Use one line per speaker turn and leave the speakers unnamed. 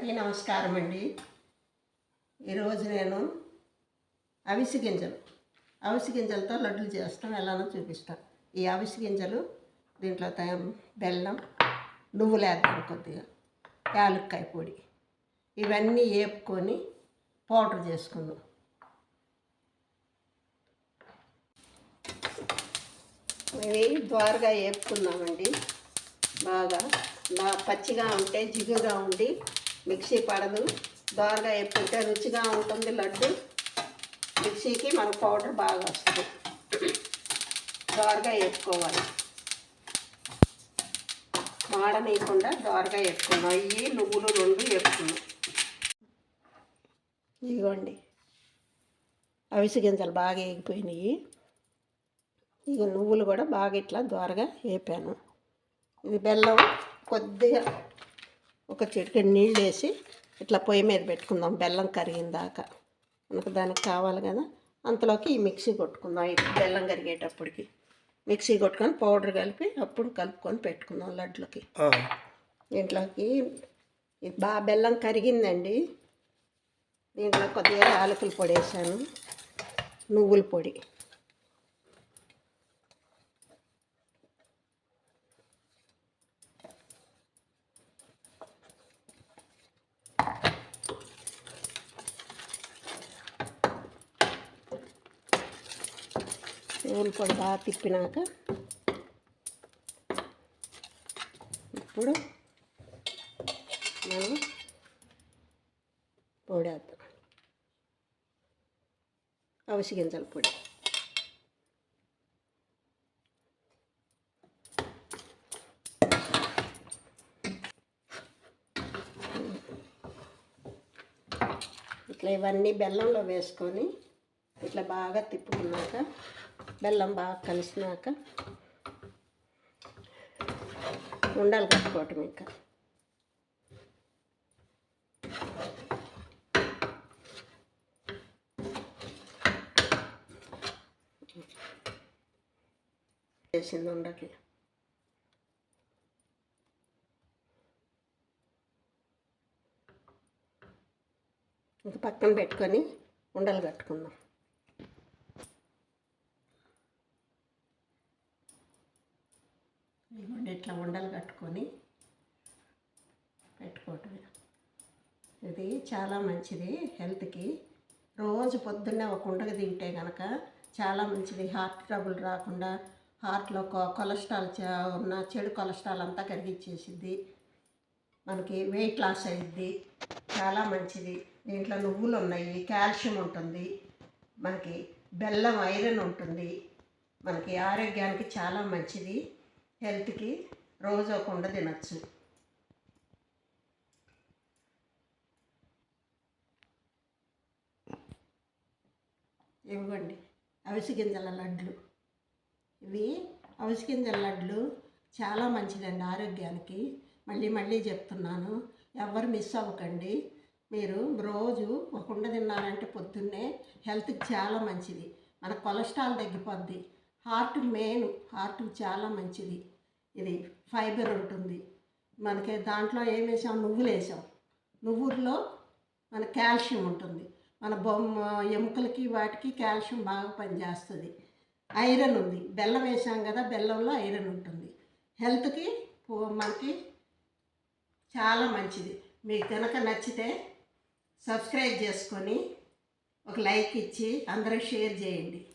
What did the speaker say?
అందరికీ నమస్కారం అండి ఈరోజు నేను అవిసి గింజలు అవిసి గింజలతో లడ్లు చేస్తాం. ఎలానో చూపిస్తాను ఈ అవిసి గింజలు దీంట్లో తయం బెల్లం నువ్వులు వేద్దాం కొద్దిగా యాలక్కాయ పొడి. ఇవన్నీ వేపుకొని పౌడర్ చేసుకుందాం. ఇవి ద్వారగా వేపుకున్నామండి బాగా బాగా పచ్చిగా ఉంటే జిగుగా ఉండి మిక్సీ పడదు. ద్వారగా ఎప్పుడైతే రుచిగా ఉంటుంది లడ్డు. మిక్సీకి మన పౌడర్ బాగా వస్తుంది. దోరగా వేసుకోవాలి మాడనీయకుండా ద్వారగా వేసుకున్నాం ఇవి నువ్వులు రెండు వేసుకున్నాం ఇదిగోండి. అవిసి గింజలు బాగా వేగిపోయినాయి. ఇక నువ్వులు కూడా బాగా ఇట్లా ద్వారగా వేపాను. ఇది బెల్లం కొద్దిగా ఒక చిటికెడు నీళ్ళు వేసి ఇట్లా పొయ్యి మీద పెట్టుకుందాం బెల్లం కరిగిన దాకా మనకు దానికి కావాలి కదా. అంతలోకి ఈ మిక్సీ కొట్టుకుందాం ఈ బెల్లం కరిగేటప్పటికి. మిక్సీ కొట్టుకొని పౌడర్ కలిపి అప్పుడు కలుపుకొని పెట్టుకుందాం లడ్లకి దీంట్లోకి ఇది బాగా బెల్లం కరిగిందండి. దీంట్లో కొద్దిగా యాలకుల పొడి వేసాను నువ్వుల పొడి. నువ్వుల పొడి బాగా తిప్పినాక ఇప్పుడు మనం పొడేద్దాం అవిసి గింజల పొడి. ఇట్లా ఇవన్నీ బెల్లంలో వేసుకొని ఇట్లా బాగా తిప్పుకున్నాక బెల్లం బాగా కలిసినాక ఉండాలి కట్టుకోవటం ఇంకా. చేసింది ఉండకి. ఇంకా పక్కన పెట్టుకొని ఉండలు కట్టుకుందాం. ఇదిగోండి ఇట్లా ఉండలు కట్టుకొని పెట్టుకోవటమే. ఇది చాలా మంచిది హెల్త్కి. రోజు పొద్దున్నే ఒక ఉండగ తింటే కనుక చాలా మంచిది. హార్ట్ ట్రబుల్ రాకుండా హార్ట్లో కొ- కొలెస్ట్రాల్ ఉన్న చెడు కొలెస్ట్రాల్ అంతా కరిగిచ్చేసిద్ది మనకి వెయిట్ లాస్ అయ్యిద్ది చాలా మంచిది. దీంట్లో నువ్వులు ఉన్నాయి కాల్షియం ఉంటుంది మనకి బెల్లం ఐరన్ ఉంటుంది మనకి ఆరోగ్యానికి చాలా మంచిది. హెల్త్కి రోజు ఒక ఉండ తినచ్చు. ఇవ్వండి. అవిసి గింజల లడ్లు. ఇవి అవిసి గింజల లడ్లు చాలా మంచిదండి ఆరోగ్యానికి. మళ్ళీ మళ్ళీ చెప్తున్నాను. ఎవరు మిస్ అవ్వకండి. మీరు రోజు ఒక ఉండ తిన్నారంటే పొద్దున్నే హెల్త్కి చాలా మంచిది. మన కొలెస్ట్రాల్ తగ్గిపోద్ది. హార్ట్ మెయిన్ హార్ట్ చాలా మంచిది. ఇది ఫైబర్ ఉంటుంది. మనకి దాంట్లో ఏం వేసాం? నువ్వులు వేసాం. నువ్వుల్లో మన కాల్షియం ఉంటుంది. మన బొమ్మ ఎముకలకి వాటికి కాల్షియం బాగా పనిచేస్తుంది. ఐరన్ ఉంది. బెల్లం వేసాం కదా బెల్లంలో ఐరన్ ఉంటుంది. హెల్త్కి పో- మనకి చాలా మంచిది. మీకు కనుక నచ్చితే సబ్స్క్రైబ్ చేసుకొని ఒక లైక్ ఇచ్చి అందరూ షేర్ చేయండి.